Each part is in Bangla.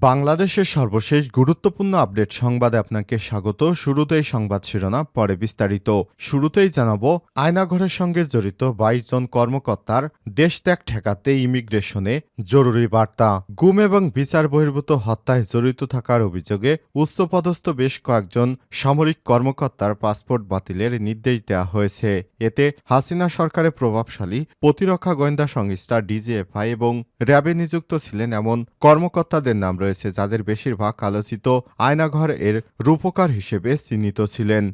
বাংলাদেশের সর্বশেষ গুরুত্বপূর্ণ আপডেট সংবাদে আপনাকে স্বাগত। শুরুতেই সংবাদ শিরোনাম, পরে বিস্তারিত। শুরুতেই জানাব, আয়নাঘরের সঙ্গে জড়িত বাইশ জন কর্মকর্তার দেশ ত্যাগ ঠেকাতে ইমিগ্রেশনে জরুরি বার্তা। গুম এবং বিচার বহির্ভূত হত্যায় জড়িত থাকার অভিযোগে উচ্চপদস্থ বেশ কয়েকজন সামরিক কর্মকর্তার পাসপোর্ট বাতিলের নির্দেশ দেওয়া হয়েছে। এতে হাসিনা সরকারের প্রভাবশালী প্রতিরক্ষা গোয়েন্দা সংস্থা, ডিজিএফআই এবং র্যাবে নিযুক্ত ছিলেন এমন কর্মকর্তাদের নাম রয়েছে যাদের বেশিরভাগ আলোচিত আয়নাঘর এর রূপকার হিসেবে চিহ্নিত ছিলেন।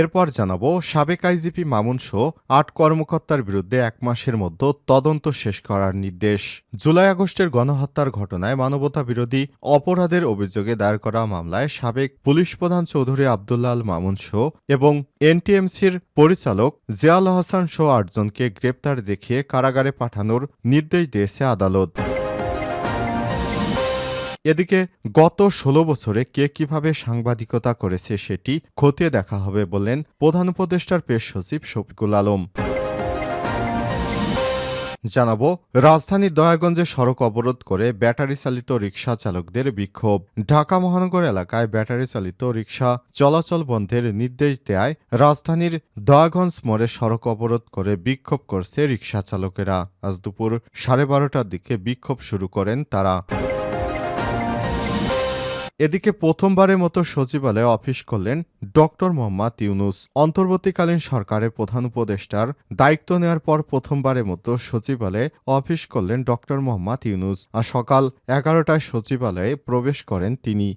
এরপর জানাব, সাবেক আইজিপি মামুন সহ আট কর্মকর্তার বিরুদ্ধে এক মাসের মধ্যে তদন্ত শেষ করার নির্দেশ। জুলাই আগস্টের গণহত্যার ঘটনায় মানবতা বিরোধী অপরাধের অভিযোগে দায়ের করা মামলায় সাবেক পুলিশ প্রধান চৌধুরী আবদুল্লাহ আল মামুন সহ এবং এনটিএমসির পরিচালক জিয়াল হাসান সহ আটজনকে গ্রেপ্তার দেখিয়ে কারাগারে পাঠানোর নির্দেশ দিয়েছে আদালত। এদিকে গত ষোলো বছরে কে কীভাবে সাংবাদিকতা করেছে সেটি খতিয়ে দেখা হবে বললেন প্রধান উপদেষ্টার পেশ সচিব শফিকুল আলম। জানাব, রাজধানীর দয়াগঞ্জে সড়ক অবরোধ করে ব্যাটারি চালিত রিকশা চালকদের বিক্ষোভ। ঢাকা মহানগর এলাকায় ব্যাটারি চালিত রিকশা চলাচল বন্ধের নির্দেশ দেয় রাজধানীর দয়াগঞ্জ মোড়ে সড়ক অবরোধ করে বিক্ষোভ করছে রিকশা চালকেরা। আজ দুপুর সাড়ে বারোটার দিকে বিক্ষোভ শুরু করেন তারা। এদিকে প্রথমবারের মতো সচিবালয়ে অফিস করলেন ডক্টর মোহাম্মদ ইউনুস। অন্তর্বর্তীকালীন সরকারের প্রধান উপদেষ্টার দায়িত্ব নেওয়ার পর প্রথমবারের মতো সচিবালয়ে অফিস করলেন ডক্টর মোহাম্মদ ইউনুস। আর সকাল এগারোটায় সচিবালয়ে প্রবেশ করেন তিনি।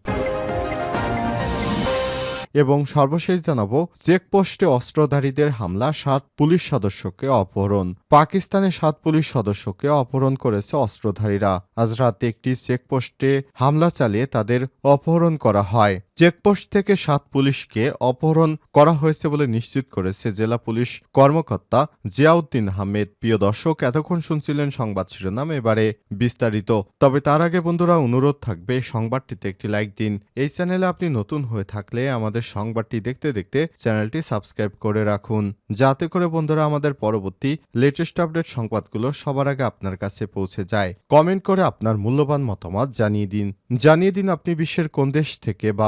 এবং সর্বশেষ জানাব, চেকপোস্টে অস্ত্রধারীদের হামলা, সাত পুলিশ সদস্যকে অপহরণ। পাকিস্তানে সাত পুলিশ সদস্যকে অপহরণ করেছে অস্ত্রধারীরা। আজ রাতে একটি চেকপোস্টে হামলা চালিয়ে তাদের অপহরণ করা হয়। চেকপোস্ট থেকে সাত পুলিশকে অপহরণ করা হয়েছে বলে নিশ্চিত করেছে জেলা পুলিশ কর্মকর্তা জিয়াউদ্দিন আহমেদ। প্রিয় দর্শক, এতক্ষণ শুনছিলেন সংবাদ শিরোনাম। এবারে বিস্তারিত। তবে তার আগে বন্ধুরা, অনুরোধ থাকবে সংবাদটিতে একটি লাইক দিন। এই চ্যানেলে আপনি নতুন হয়ে থাকলে আমাদের সংবাদটি দেখতে দেখতে চ্যানেলটি সাবস্ক্রাইব করে রাখুন। যাতে করে বন্ধুরা, আমাদের পরবর্তী লেটেস্ট আপডেট সংবাদগুলো সবার আগে আপনার কাছে পৌঁছে যায়। কমেন্ট করে আপনার মূল্যবান মতামত জানিয়ে দিন। জানিয়ে দিন আপনি বিশ্বের কোন দেশ থেকে বা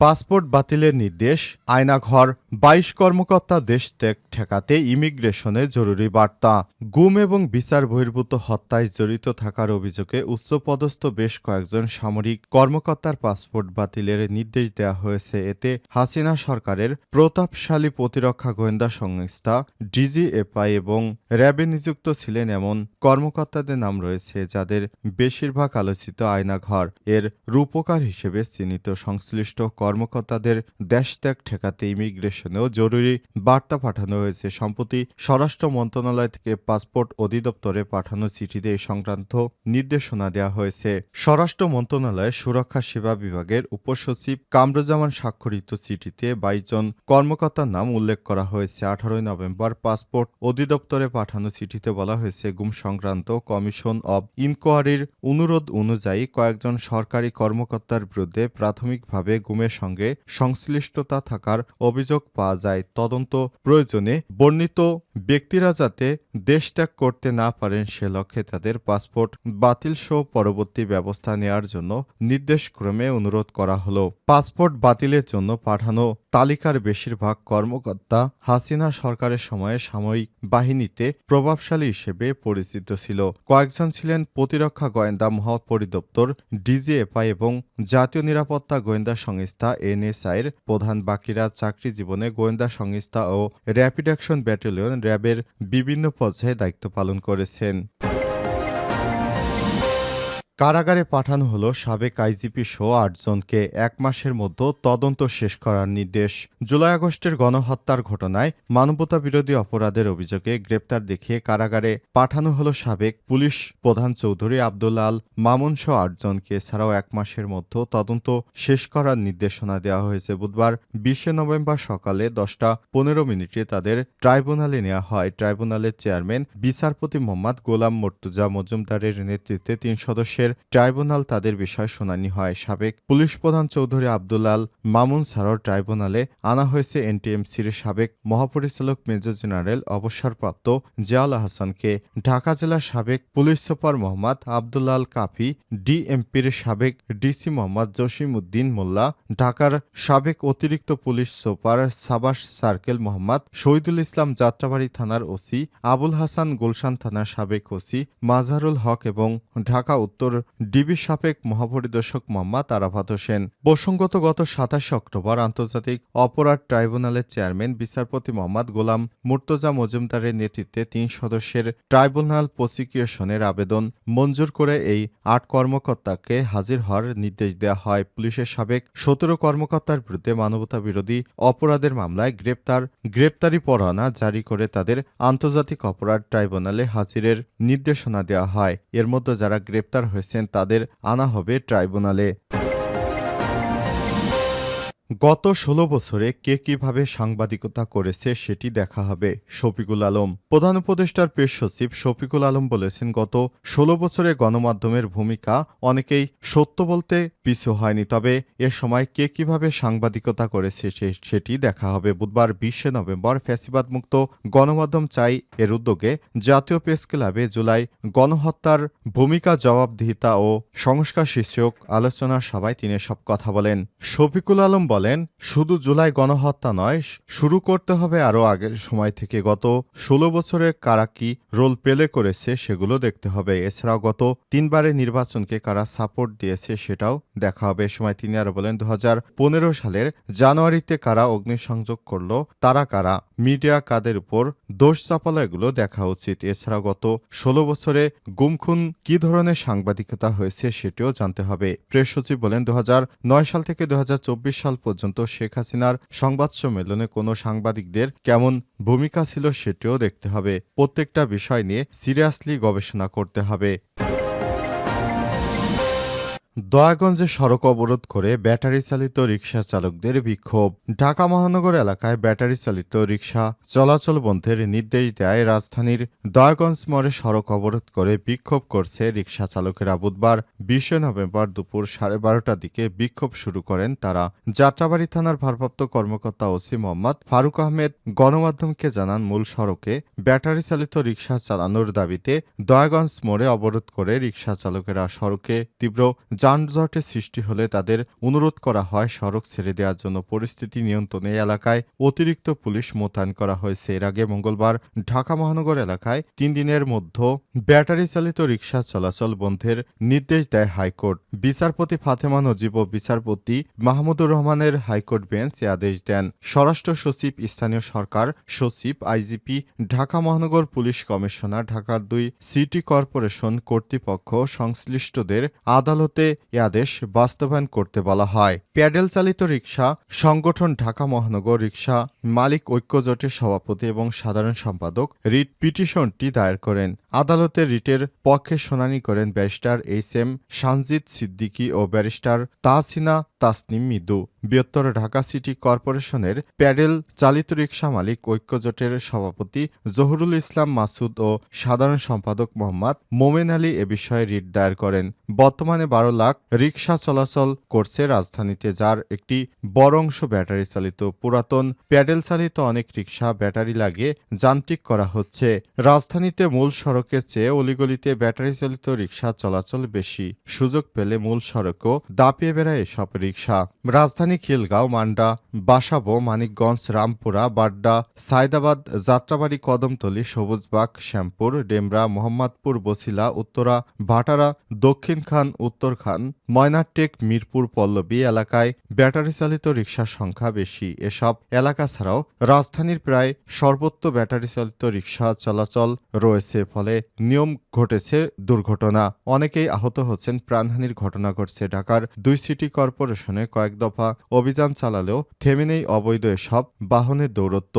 পাসপোর্ট বাতিলের নির্দেশ, আয়নাঘর, বাইশ কর্মকর্তা দেশ ত্যাগ ঠেকাতে ইমিগ্রেশনে জরুরি বার্তা। গুম এবং বিচার বহির্ভূত হত্যায় জড়িত থাকার অভিযোগে উচ্চপদস্থ বেশ কয়েকজন সামরিক কর্মকর্তার পাসপোর্ট বাতিলের নির্দেশ দেওয়া হয়েছে। এতে হাসিনা সরকারের প্রতাপশালী প্রতিরক্ষা গোয়েন্দা সংস্থা, ডিজিএফআই এবং র্যাবে নিযুক্ত ছিলেন এমন কর্মকর্তাদের নাম রয়েছে, যাদের বেশিরভাগ আলোচিত আয়নাঘর এর রূপকার হিসেবে চিহ্নিত সংশ্লিষ্ট কর্মকর্তাদের দেশত্যাগ ঠেকাতে ইমিগ্রেশনেও জরুরি বার্তা পাঠানো হয়েছে। সম্প্রতি স্বরাষ্ট্র মন্ত্রণালয় থেকে পাসপোর্ট অধিদপ্তরে পাঠানো চিঠিতে এই সংক্রান্ত নির্দেশনা দেওয়া হয়েছে। স্বরাষ্ট্র মন্ত্রণালয়ের সুরক্ষা সেবা বিভাগের উপসচিব কামরুজ্জামান স্বাক্ষরিত চিঠিতে বাইশ জন কর্মকর্তার নাম উল্লেখ করা হয়েছে। আঠারোই নভেম্বর পাসপোর্ট অধিদপ্তরে পাঠানো চিঠিতে বলা হয়েছে, গুম সংক্রান্ত কমিশন অব ইনকোয়ারির অনুরোধ অনুযায়ী কয়েকজন সরকারি কর্মকর্তার বিরুদ্ধে প্রাথমিকভাবে গুমের সঙ্গে সংশ্লিষ্টতা থাকার অভিযোগ পাওয়া যায়। তদন্ত প্রয়োজনে বর্ণিত ব্যক্তিরা যাতে দেশ ত্যাগ করতে না পারেন সে লক্ষ্যে তাদের পাসপোর্ট বাতিল সহ পরবর্তী ব্যবস্থা নেওয়ার জন্য নির্দেশক্রমে অনুরোধ করা হল। পাসপোর্ট বাতিলের জন্য পাঠানো তালিকার বেশিরভাগ কর্মকর্তা হাসিনা সরকারের সময়ে সামরিক বাহিনীতে প্রভাবশালী হিসেবে পরিচিত ছিল। কয়েকজন ছিলেন প্রতিরক্ষা গোয়েন্দা মহাপরিদপ্তর ডিজিএফআই এবং জাতীয় নিরাপত্তা গোয়েন্দা সংস্থা এনএসআইয়ের প্রধান। বাকিরা চাকরি জীবনে গোয়েন্দা সংস্থা ও র্যাপিড অ্যাকশন ব্যাটালিয়ন র্যাবের বিভিন্ন পর্যায়ে দায়িত্ব পালন করেছেন। কারাগারে পাঠানো হলো সাবেক আইজিপি সহ আটজনকে এক মাসের মধ্যে তদন্ত শেষ করার নির্দেশ। জুলাই আগস্টের গণহত্যার ঘটনায় মানবতা বিরোধী অপরাধের অভিযোগে গ্রেপ্তার দেখিয়ে কারাগারে পাঠানো হলো সাবেক পুলিশ প্রধান চৌধুরী আব্দুল মামুন সহ আটজনকে ছাড়াও এক মাসের মধ্যে তদন্ত শেষ করার নির্দেশনা দেওয়া হয়েছে। বুধবার বিশে নভেম্বর সকালে দশটা পনেরো মিনিটে তাদের ট্রাইব্যুনালে নেওয়া হয়। ট্রাইব্যুনালের চেয়ারম্যান বিচারপতি মোহাম্মদ গোলাম মর্তুজা মজুমদারের নেতৃত্বে তিন সদস্যের ট্রাইব্যুনাল তাদের বিষয় শুনানি হয়। সাবেক পুলিশ প্রধান চৌধুরী আব্দুলাল মামুন সারর ট্রাইব্যুনালে আনা হয়েছে এনটিএমসির সাবেক মহাপরিচালক মেজর জেনারেল অবসরপ্রাপ্ত জিয়াউল হাসানকে ঢাকা জেলার সাবেক পুলিশ সুপার মোহাম্মদ আব্দুল্লাল কাফি, ডিএমপির সাবেক ডিসি মোহাম্মদ জসিম উদ্দিন মোল্লা, ঢাকার সাবেক অতিরিক্ত পুলিশ সুপার সাবাস সার্কেল মোহাম্মদ শহীদুল ইসলাম যাত্রাবাড়ি থানার ওসি, আবুল হাসান গুলশান থানার সাবেক ওসি মাজহারুল হক এবং ঢাকা উত্তর ডিবি সাবেক মহাপরিদর্শক মোহাম্মদ আরাফাত হোসেন। প্রসঙ্গত গত সাতাশে অক্টোবর আন্তর্জাতিক অপরাধ ট্রাইব্যুনালের চেয়ারম্যান, বিচারপতি মোহাম্মদ গোলাম মুর্তজা মজুমদারের নেতৃত্বে তিন সদস্যের ট্রাইব্যুনাল প্রসিকিউশনের আবেদন মঞ্জুর করে এই আট কর্মকর্তাকে হাজির হওয়ার নির্দেশ দেওয়া হয়। পুলিশের সাবেক সতেরো কর্মকর্তার বিরুদ্ধে মানবতা বিরোধী অপরাধের মামলায় গ্রেপ্তার, গ্রেপ্তারি পরোয়ানা জারি করে তাদের আন্তর্জাতিক অপরাধ ট্রাইব্যুনালে হাজিরের নির্দেশনা দেওয়া হয়। এর মধ্যে যারা গ্রেপ্তার হয়েছেন তাদের আনা হবে ট্রাইব্যুনালে। গত ষোলো বছরে কে কীভাবে সাংবাদিকতা করেছে সেটি দেখা হবে শফিকুল আলম। প্রধান উপদেষ্টার পেশ সচিব শফিকুল আলম বলেছেন, গত ষোলো বছরে গণমাধ্যমের ভূমিকা অনেকেই সত্য বলতে পিছু হয়নি, তবে এ সময় কে কীভাবে সাংবাদিকতা করেছে সেটি দেখা হবে। বুধবার বিশে নভেম্বর ফ্যাসিবাদ মুক্ত গণমাধ্যম চাই এর উদ্যোগে জাতীয় প্রেস ক্লাবে জুলাই গণহত্যার ভূমিকা জবাবদিহিতা ও সংস্কার শীর্ষক আলোচনা সভায় তিনি সব কথা বলেন। শফিকুল আলম বলেন, শুধু জুলাই গণহত্যা নয় শুরু করতে হবে আরও আগের সময় থেকে। গত ষোলো বছরে কারা কি রোল প্লে করেছে সেগুলো দেখতে হবে। এছাড়াও গত তিনবারের নির্বাচনকে কারা সাপোর্ট দিয়েছে সেটাও দেখা হবে। এ সময় তিনি আরও বলেন দু হাজার পনেরো সালের জানুয়ারিতে কারা অগ্নিসংযোগ করল, তারা কারা? মিডিয়া কাদের উপর দোষ চাপালো এগুলো দেখা উচিত। এছাড়া গত ষোলো বছরে গুমখুন কি ধরনের সাংবাদিকতা হয়েছে সেটিও জানতে হবে। প্রেস সচিব বলেন দু সাল থেকে দু হাজার চব্বিশ সাল পর্যন্ত শেখ হাসিনার সংবাদ সম্মেলনে কোনো সাংবাদিকদের কেমন ভূমিকা ছিল সেটিও দেখতে হবে। প্রত্যেকটা বিষয় নিয়ে সিরিয়াসলি গবেষণা করতে হবে। দয়াগঞ্জে সড়ক অবরোধ করে ব্যাটারি চালিত রিকশা চালকদের বিক্ষোভ। ঢাকা মহানগর এলাকায় ব্যাটারি চালিত রিকশা চলাচল বন্ধের নির্দেশ দেয় রাজধানীর দয়াগঞ্জ মোড়ে সড়ক অবরোধ করে বিক্ষোভ করছে রিকশা চালকেরা। বুধবার বিশে নভেম্বর দুপুর সাড়ে বারোটার দিকে বিক্ষোভ শুরু করেন তারা। যাত্রাবাড়ি থানার ভারপ্রাপ্ত কর্মকর্তা ওসি মোহাম্মদ ফারুক আহমেদ গণমাধ্যমকে জানান, মূল সড়কে ব্যাটারি চালিত রিকশা চালানোর দাবিতে দয়াগঞ্জ মোড়ে অবরোধ করে রিকশা চালকেরা সড়কে তীব্র যানজটের সৃষ্টি হলে তাদের অনুরোধ করা হয় সড়ক ছেড়ে দেওয়ার জন্য। পরিস্থিতি নিয়ন্ত্রণে এলাকায় অতিরিক্ত পুলিশ মোতায়েন করা হয়েছে। এর আগে মঙ্গলবার ঢাকা মহানগর এলাকায় তিন দিনের মধ্যে ব্যাটারি চালিত রিকশা চলাচল বন্ধের নির্দেশ দেয় হাইকোর্ট। বিচারপতি ফাতেমা নজিব ও বিচারপতি মাহমুদুর রহমানের হাইকোর্ট বেঞ্চ এ আদেশ দেন। স্বরাষ্ট্র সচিব, স্থানীয় সরকার সচিব, আইজিপি, ঢাকা মহানগর পুলিশ কমিশনার, ঢাকার দুই সিটি কর্পোরেশন কর্তৃপক্ষ, সংশ্লিষ্টদের আদালতে এ আদেশ বাস্তবায়ন করতে বলা হয়। প্যাডেল চালিত রিকশা, সংগঠন ঢাকা মহানগর রিকশা, মালিক ঐক্যজোটের সভাপতি এবং সাধারণ সম্পাদক রিট পিটিশনটি দায়ের করেন। আদালতে রিটের পক্ষে শুনানি করেন barrister H M Sanjid Siddiqui ও ব্যারিস্টার তাহসিনা তাসনিম মিদু। বৃহত্তর ঢাকা সিটি কর্পোরেশনের প্যাডেল চালিত রিকশা মালিক ঐক্যজোটের সভাপতি জহুরুল ইসলাম মাসুদ ও সাধারণ সম্পাদক মোহাম্মদ মোমেন আলী এ বিষয়ে রিট দায়ের করেন। বর্তমানে বারো লাখ রিকশা চলাচল করছে রাজধানীতে, যার একটি বড় অংশ ব্যাটারি চালিত। পুরাতন প্যাডেল চালিত অনেক রিকশা ব্যাটারি লাগিয়ে যান্ত্রিক করা হচ্ছে। রাজধানীতে মূল সড়কের চেয়ে অলিগলিতে ব্যাটারি চালিত রিকশা চলাচল বেশি। সুযোগ পেলে মূল সড়কও দাপিয়ে বেড়ায় এসব রিকশা। রাজধানী খিলগাঁও, মান্ডা, বাসাবো, মানিকগঞ্জ, রামপুরা, বাড্ডা, সায়দাবাদ, যাত্রাবাড়ি, কদমতলী, সবুজবাগ, শ্যামপুর, ডেমরা, মোহাম্মদপুর বসিলা উত্তরা, ভাটারা, দক্ষিণ খান, উত্তর খান জানান, ময়নারটেক, মিরপুর, পল্লবী এলাকায় ব্যাটারি চালিত রিকশার সংখ্যা বেশি। এসব এলাকা ছাড়াও রাজধানীর প্রায় সর্বত্র ব্যাটারি চালিত রিকশা চলাচল রয়েছে, ফলে নিয়ম ঘটেছে দুর্ঘটনা। অনেকেই আহত হচ্ছেন, প্রাণহানির ঘটনা ঘটছে। ঢাকার দুই সিটি কর্পোরেশনে কয়েক দফা অভিযান চালালেও থেমে নেই অবৈধ এসব বাহনের দৌরত্ব।